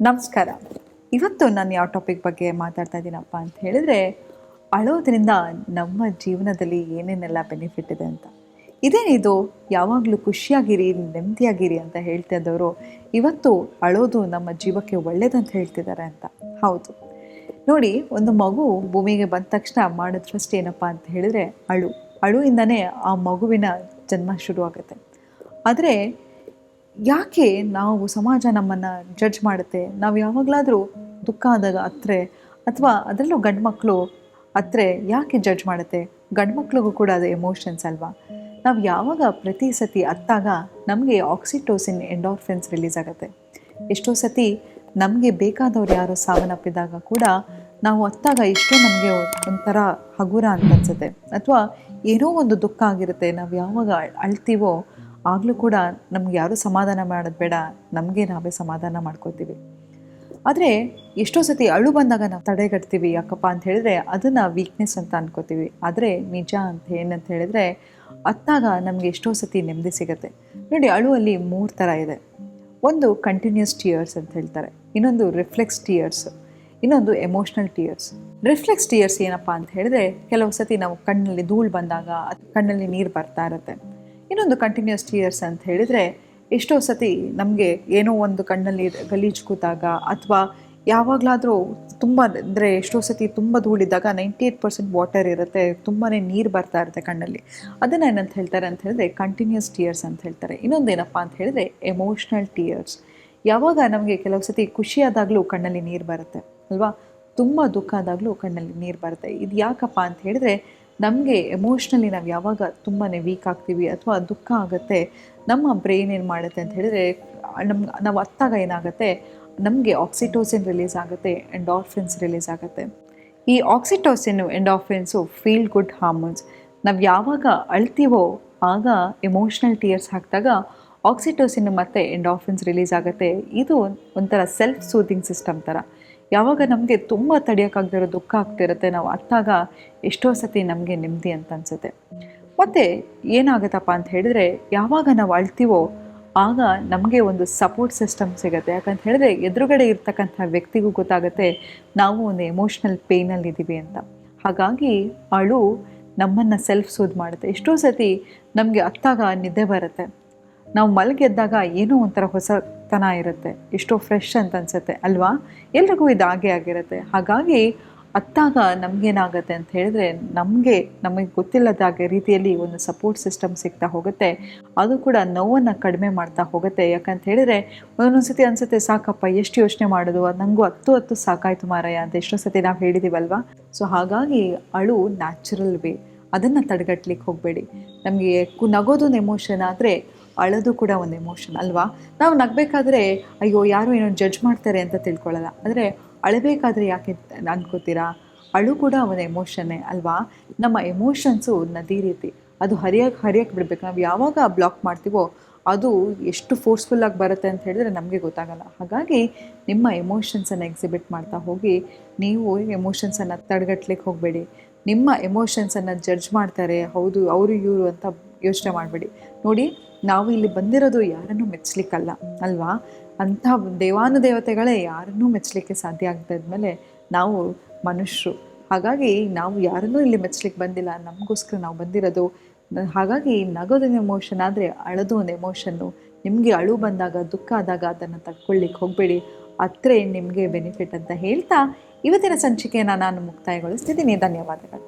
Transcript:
ನಮಸ್ಕಾರ. ಇವತ್ತು ನಾನು ಯಾವ ಟಾಪಿಕ್ ಬಗ್ಗೆ ಮಾತಾಡ್ತಾ ಇದ್ದೀನಪ್ಪ ಅಂತ ಹೇಳಿದ್ರೆ, ಅಳೋದ್ರಿಂದ ನಮ್ಮ ಜೀವನದಲ್ಲಿ ಏನೇನೆಲ್ಲ ಬೆನಿಫಿಟ್ ಇದೆ ಅಂತ. ಇದೇನಿದು ಯಾವಾಗಲೂ ಖುಷಿಯಾಗಿರಿ, ನೆಮ್ಮದಿಯಾಗಿರಿ ಅಂತ ಹೇಳ್ತಾ ಇದ್ದವರು ಇವತ್ತು ಅಳೋದು ನಮ್ಮ ಜೀವಕ್ಕೆ ಒಳ್ಳೇದಂತ ಹೇಳ್ತಿದ್ದಾರೆ ಅಂತ. ಹೌದು. ನೋಡಿ, ಒಂದು ಮಗು ಭೂಮಿಗೆ ಬಂದ ತಕ್ಷಣ ಮಾಡೋದು ಫಸ್ಟ್ ಏನಪ್ಪ ಅಂತ ಹೇಳಿದ್ರೆ, ಅಳು. ಅಳುವಿಂದನೇ ಆ ಮಗುವಿನ ಜನ್ಮ ಶುರುವಾಗುತ್ತೆ. ಆದರೆ ಯಾಕೆ ನಾವು ಸಮಾಜ ನಮ್ಮನ್ನು ಜಡ್ಜ್ ಮಾಡುತ್ತೆ? ನಾವು ಯಾವಾಗಲಾದರೂ ದುಃಖ ಆದಾಗ ಅತ್ರೆ ಅಥವಾ ಅದರಲ್ಲೂ ಗಂಡು ಮಕ್ಕಳು ಅತ್ರೆ ಯಾಕೆ ಜಡ್ಜ್ ಮಾಡುತ್ತೆ? ಗಂಡು ಮಕ್ಳಿಗೂ ಕೂಡ ಅದು ಎಮೋಷನ್ಸ್ ಅಲ್ವಾ? ನಾವು ಯಾವಾಗ ಪ್ರತಿ ಸತಿ ಅತ್ತಾಗ ನಮಗೆ ಆಕ್ಸಿಟೋಸಿನ್ ಎಂಡಾರ್ಫಿನ್ಸ್ ರಿಲೀಸ್ ಆಗುತ್ತೆ. ಎಷ್ಟೋ ಸತಿ ನಮಗೆ ಬೇಕಾದವ್ರು ಯಾರೋ ಸಾವನ್ನಪ್ಪಿದಾಗ ಕೂಡ ನಾವು ಅತ್ತಾಗ ಎಷ್ಟೋ ನಮಗೆ ಒಂಥರ ಹಗುರ ಅಂತ ಅನ್ಸುತ್ತೆ. ಅಥವಾ ಏನೋ ಒಂದು ದುಃಖ ಆಗಿರುತ್ತೆ. ನಾವು ಯಾವಾಗ ಅಳ್- ಅಳ್ತೀವೋ ಆಗಲೂ ಕೂಡ ನಮ್ಗೆ ಯಾರೂ ಸಮಾಧಾನ ಮಾಡೋದು ಬೇಡ, ನಮಗೆ ನಾವೇ ಸಮಾಧಾನ ಮಾಡ್ಕೋತೀವಿ ಆದರೆ ಎಷ್ಟೋ ಸತಿ ಅಳು ಬಂದಾಗ ನಾವು ತಡೆಗಟ್ತೀವಿ ಯಾಕಪ್ಪ ಅಂತ ಹೇಳಿದ್ರೆ ಅದನ್ನು ವೀಕ್ನೆಸ್ ಅಂತ ಅನ್ಕೋತೀವಿ ಆದರೆ ನಿಜ ಅಂತ ಏನಂತ ಹೇಳಿದ್ರೆ ಅತ್ತಾಗ ನಮಗೆ ಎಷ್ಟೋ ಸತಿ ನೆಮ್ಮದಿ ಸಿಗುತ್ತೆ. ನೋಡಿ ಅಳುವಲ್ಲಿ ಮೂರು ಥರ ಇದೆ. ಒಂದು ಕಂಟಿನ್ಯೂಸ್ ಟಿಯರ್ಸ್ ಅಂತ ಹೇಳ್ತಾರೆ. ಇನ್ನೊಂದು ರಿಫ್ಲೆಕ್ಸ್ ಟಿಯರ್ಸ್ ಇನ್ನೊಂದು ಎಮೋಷ್ನಲ್ ಟಿಯರ್ಸ್ ರಿಫ್ಲೆಕ್ಸ್ ಟಿಯರ್ಸ್ ಏನಪ್ಪ ಅಂತ ಹೇಳಿದ್ರೆ ಕೆಲವು ಸತಿ ನಾವು ಕಣ್ಣಲ್ಲಿ ಧೂಳು ಬಂದಾಗ, ಕಣ್ಣಲ್ಲಿ ನೀರು ಬರ್ತಾ ಇರುತ್ತೆ. ಇನ್ನೊಂದು ಕಂಟಿನ್ಯೂಸ್ ಟಿಯರ್ಸ್ ಅಂತ ಹೇಳಿದರೆ, ಎಷ್ಟೋ ಸತಿ ನಮಗೆ ಏನೋ ಒಂದು ಕಣ್ಣಲ್ಲಿ ಗಲೀಜು ಕೂತಾಗ ಅಥವಾ ಯಾವಾಗಲಾದರೂ ತುಂಬ ಅಂದರೆ ಎಷ್ಟೋ ಸತಿ ತುಂಬ ಧೂಳಿದ್ದಾಗ ನೈಂಟಿ ಏಟ್ ಪರ್ಸೆಂಟ್ ವಾಟರ್ ಇರುತ್ತೆ ತುಂಬಾ ನೀರು ಬರ್ತಾ ಇರುತ್ತೆ ಕಣ್ಣಲ್ಲಿ. ಅದನ್ನು ಏನಂತ ಹೇಳ್ತಾರೆ ಅಂತ ಹೇಳಿದ್ರೆ ಕಂಟಿನ್ಯೂಸ್ ಟಿಯರ್ಸ್ ಅಂತ ಹೇಳ್ತಾರೆ. ಇನ್ನೊಂದೇನಪ್ಪ ಅಂತ ಹೇಳಿದ್ರೆ ಎಮೋಷ್ನಲ್ ಟಿಯರ್ಸ್ ಯಾವಾಗ ನಮಗೆ ಕೆಲವು ಸತಿ ಖುಷಿಯಾದಾಗಲೂ ಕಣ್ಣಲ್ಲಿ ನೀರು ಬರುತ್ತೆ, ಅಲ್ವಾ? ತುಂಬ ದುಃಖ ಆದಾಗಲೂ ಕಣ್ಣಲ್ಲಿ ನೀರು ಬರುತ್ತೆ. ಇದು ಯಾಕಪ್ಪ ಅಂತ ಹೇಳಿದ್ರೆ ನಮಗೆ ಎಮೋಷ್ನಲಿ ನಾವು ಯಾವಾಗ ತುಂಬಾ ವೀಕ್ ಆಗ್ತೀವಿ ಅಥವಾ ದುಃಖ ಆಗುತ್ತೆ, ನಮ್ಮ ಬ್ರೈನ್ ಏನು ಮಾಡುತ್ತೆ ಅಂತ ಹೇಳಿದ್ರೆ ನಮ್ಮ ನಾವು ಅತ್ತಾಗ ಏನಾಗುತ್ತೆ, ನಮಗೆ ಆಕ್ಸಿಟೋಸಿನ್ ರಿಲೀಸ್ ಆಗುತ್ತೆ ಎಂಡಾರ್ಫಿನ್ಸ್ ರಿಲೀಸ್ ಆಗುತ್ತೆ. ಈ oxytocin endorphins feel good hormones ನಾವು ಯಾವಾಗ ಅಳ್ತೀವೋ ಆಗ ಎಮೋಷ್ನಲ್ ಟಿಯರ್ಸ್ ಹಾಕಿದಾಗ ಆಕ್ಸಿಟೋಸಿನ್ ಮತ್ತು ಎಂಡಾರ್ಫಿನ್ಸ್ ರಿಲೀಸ್ ಆಗುತ್ತೆ. ಇದು ಒಂಥರ ಸೆಲ್ಫ್ ಸೂದಿಂಗ್ ಸಿಸ್ಟಮ್ ಥರ ಯಾವಾಗ ನಮಗೆ ತುಂಬ ತಡೆಯೋಕ್ಕಾಗದಿರೋ ದುಃಖ ಆಗ್ತಿರುತ್ತೆ, ನಾವು ಅತ್ತಾಗ ಎಷ್ಟೋ ಸತಿ ನಮಗೆ ನೆಮ್ಮದಿ ಅಂತ ಅನಿಸುತ್ತೆ. ಮತ್ತು ಏನಾಗುತ್ತಪ್ಪ ಅಂತ ಹೇಳಿದ್ರೆ, ಯಾವಾಗ ನಾವು ಅಳ್ತೀವೋ, ಆಗ ನಮಗೆ ಒಂದು ಸಪೋರ್ಟ್ ಸಿಸ್ಟಮ್ ಸಿಗುತ್ತೆ. ಯಾಕಂತ ಹೇಳಿದ್ರೆ, ಎದುರುಗಡೆ ಇರ್ತಕ್ಕಂಥ ವ್ಯಕ್ತಿಗೂ ಗೊತ್ತಾಗುತ್ತೆ, ನಾವು ಒಂದು ಎಮೋಷ್ನಲ್ ಪೇಯ್ನಲ್ಲಿ ಇದ್ದೀವಿ ಅಂತ. ಹಾಗಾಗಿ ಅಳು ನಮ್ಮನ್ನು ಸೆಲ್ಫ್ ಸೂದ್ ಮಾಡುತ್ತೆ. ಎಷ್ಟೋ ಸತಿ ನಮಗೆ ಅತ್ತಾಗ ನಿದ್ದೆ ಬರುತ್ತೆ. ನಾವು ಮಲಗೆದ್ದಾಗ ಏನೋ ಒಂಥರ ಹೊಸತನ ಇರುತ್ತೆ. ಎಷ್ಟೋ ಫ್ರೆಶ್ ಅಂತ ಅನಿಸುತ್ತೆ. ಅಲ್ವಾ? ಎಲ್ರಿಗೂ ಇದು ಹಾಗೆ ಆಗಿರುತ್ತೆ. ಹಾಗಾಗಿ ಅತ್ತಾಗ ನಮಗೇನಾಗುತ್ತೆ ಅಂತ ಹೇಳಿದ್ರೆ ನಮಗೆ ನಮಗೆ ಗೊತ್ತಿಲ್ಲದಾಗೆ ರೀತಿಯಲ್ಲಿ ಒಂದು ಸಪೋರ್ಟ್ ಸಿಸ್ಟಮ್ ಸಿಗ್ತಾ ಹೋಗುತ್ತೆ. ಅದು ಕೂಡ ನೋವನ್ನು ಕಡಿಮೆ ಮಾಡ್ತಾ ಹೋಗುತ್ತೆ. ಯಾಕಂತ ಹೇಳಿದ್ರೆ ಒಂದೊಂದು ಸತಿ ಅನ್ಸುತ್ತೆ, ಸಾಕಪ್ಪ, ಎಷ್ಟು ಯೋಚನೆ ಮಾಡೋದು? ನನಗೂ ಹತ್ತು ಹತ್ತು ಸಾಕಾಯ್ತು ಮಾರಾಯ ಅಂತ ಎಷ್ಟೋ ಸತಿ ನಾವು ಹೇಳಿದ್ದೀವಲ್ವಾ ಸೊ ಹಾಗಾಗಿ ಅಳು ನ್ಯಾಚುರಲ್ ವೇ ಅದನ್ನು ತಡೆಗಟ್ಲಿಕ್ಕೆ ಹೋಗಬೇಡಿ. ನಮಗೆ ಕು ನಗೋದೊಂದು ಎಮೋಷನ್ ಆದರೆ ಅಳೋದು ಕೂಡ ಒಂದು ಎಮೋಷನ್ ಅಲ್ವಾ? ನಾವು ನಗಬೇಕಾದ್ರೆ, ಅಯ್ಯೋ, ಯಾರು ಏನೋ ಜಡ್ಜ್ ಮಾಡ್ತಾರೆ ಅಂತ ತಿಳ್ಕೊಳ್ಳಲ್ಲ. ಆದರೆ, ಅಳಬೇಕಾದ್ರೆ ಯಾಕೆ ಅನ್ಕೋತೀರಾ ಅಳು ಕೂಡ ಒಂದು ಎಮೋಷನ್ನೇ ಅಲ್ವಾ? ನಮ್ಮ ಎಮೋಷನ್ಸು ನದಿ ರೀತಿ. ಅದು ಹರಿಯಕ್ಕೆ ಹರಿಯಕ್ಕೆ ಬಿಡಬೇಕು. ನಾವು ಯಾವಾಗ ಬ್ಲಾಕ್ ಮಾಡ್ತೀವೋ, ಅದು ಎಷ್ಟು ಫೋರ್ಸ್ಫುಲ್ಲಾಗಿ ಬರುತ್ತೆ ಅಂತ ಹೇಳಿದ್ರೆ ನಮಗೆ ಗೊತ್ತಾಗಲ್ಲ. ಹಾಗಾಗಿ, ನಿಮ್ಮ ಎಮೋಷನ್ಸನ್ನು ಎಕ್ಸಿಬಿಟ್ ಮಾಡ್ತಾ ಹೋಗಿ, ನೀವು ಎಮೋಷನ್ಸನ್ನು ತಡೆಗಟ್ಲಿಕ್ಕೆ ಹೋಗಬೇಡಿ. ನಿಮ್ಮ ಎಮೋಷನ್ಸನ್ನು ಜಡ್ಜ್ ಮಾಡ್ತಾರೆ, ಹೌದು, ಅವರು ಇವರು ಅಂತ ಯೋಚನೆ ಮಾಡಬೇಡಿ. ನೋಡಿ, ನಾವು ಇಲ್ಲಿ ಬಂದಿರೋದು ಯಾರನ್ನು ಮೆಚ್ಚಲಿಕ್ಕಲ್ಲ ಅಲ್ವಾ? ಅಂಥ ದೇವಾನುದೇವತೆಗಳೇ ಯಾರನ್ನೂ ಮೆಚ್ಚಲಿಕ್ಕೆ ಸಾಧ್ಯ ಆಗ್ತಾಯಿದ್ಮೇಲೆ ನಾವು ಮನುಷ್ಯರು. ಹಾಗಾಗಿ ನಾವು ಯಾರನ್ನೂ ಇಲ್ಲಿ ಮೆಚ್ಚಲಿಕ್ಕೆ ಬಂದಿಲ್ಲ, ನಮಗೋಸ್ಕರ ನಾವು ಬಂದಿರೋದು. ಹಾಗಾಗಿ ನಗೋದೊಂದು ಎಮೋಷನ್ ಆದರೆ ಅಳದು ಒಂದು ಎಮೋಷನ್ನು ನಿಮಗೆ ಅಳು ಬಂದಾಗ, ದುಃಖ ಆದಾಗ ಅದನ್ನು ತಕ್ಕೊಳ್ಳಿಕ್ಕೆ ಹೋಗಬೇಡಿ. ಅತ್ರೇ ನಿಮಗೆ ಬೆನಿಫಿಟ್ ಅಂತ ಹೇಳ್ತಾ ಇವತ್ತಿನ ಸಂಚಿಕೆಯನ್ನು ನಾನು ಮುಕ್ತಾಯಗೊಳಿಸ್ತಿದ್ದೀನಿ. ಧನ್ಯವಾದಗಳು.